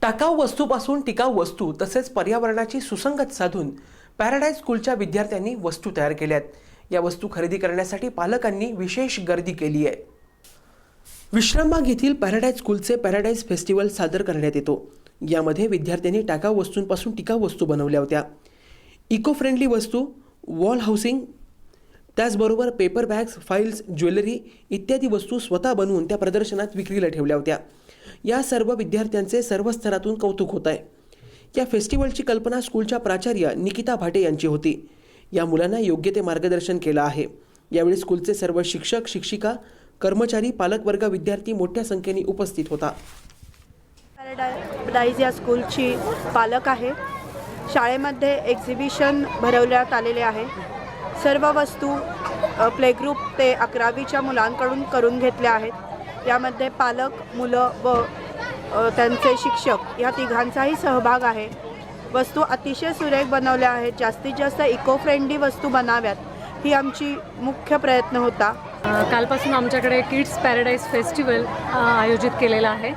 टाकाऊ वस्तूपासून टिकाऊ वस्तू तसेच पर्यावरणाची सुसंगत साधून पॅराडाईज स्कूलच्या विद्यार्थ्यांनी वस्तू तयार केल्यात. या वस्तू खरेदी करण्यासाठी पालकांनी विशेष गर्दी केली आहे. विश्रामबाग येथील पॅराडाईज स्कूलचे पॅराडाईज फेस्टिवल सादर करण्यात येतो. यामध्ये विद्यार्थ्यांनी टाकाऊ वस्तूंपासून टिकाऊ वस्तू बनवल्या होत्या. इको फ्रेंडली वस्तू वॉल हाऊसिंग त्याचबरोबर पेपर बॅग्स फाईल्स ज्वेलरी इत्यादी वस्तू स्वतः बनवून त्या प्रदर्शनात विक्रीला ठेवल्या होत्या. या सर्व विद्यार्थ्यांचे सर्व स्तरातून कौतुक होत आहे. या फेस्टिवलची कल्पना स्कूलच्या प्राचार्य निकिता भाटे यांची होती. या मुलांना योग्य ते मार्गदर्शन केलं आहे. यावेळी स्कूलचे सर्व शिक्षक शिक्षिका कर्मचारी पालकवर्ग विद्यार्थी मोठ्या संख्येने उपस्थित होता. पॅराडाईज या स्कूलची पालक आहे. शाळेमध्ये एक्झिबिशन भरवण्यात आलेले आहे. सर्व वस्तू प्लेग्रुप ते अकरावीच्या मुलांकडून करून घेतल्या आहेत. यामध्ये पालक मुलं व त्यांचे शिक्षक या तिघांचाही सहभाग आहे. वस्तू अतिशय सुरेख बनवल्या आहेत. जास्तीत जास्त इको फ्रेंडली वस्तू बनाव्यात. ही आमची मुख्य प्रयत्न होता. कालपासून आमच्याकडे किड्स पॅराडाईज फेस्टिवल आयोजित केलेलं आहे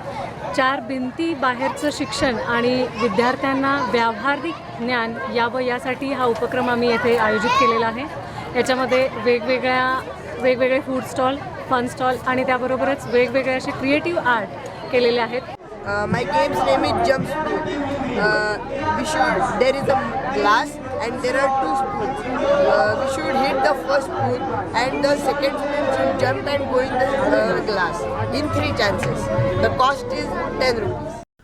चार भिंती बाहेरचं शिक्षण आणि विद्यार्थ्यांना व्यावहारिक ज्ञान यावं यासाठी हा उपक्रम आम्ही येथे आयोजित केलेला आहे याच्यामध्ये वेगवेगळ्या वेगवेगळे फूड स्टॉल फन स्टॉल आणि त्याबरोबरच वेगवेगळे असे क्रिएटिव्ह आर्ट केलेले आहेत माय my game's name is Jump Spoon. Uh, we should, there is a glass and there are two spoons. Should hit the first spoon and the second spoon should jump and go in the uh, glass in three chances. The cost is 10 rupees.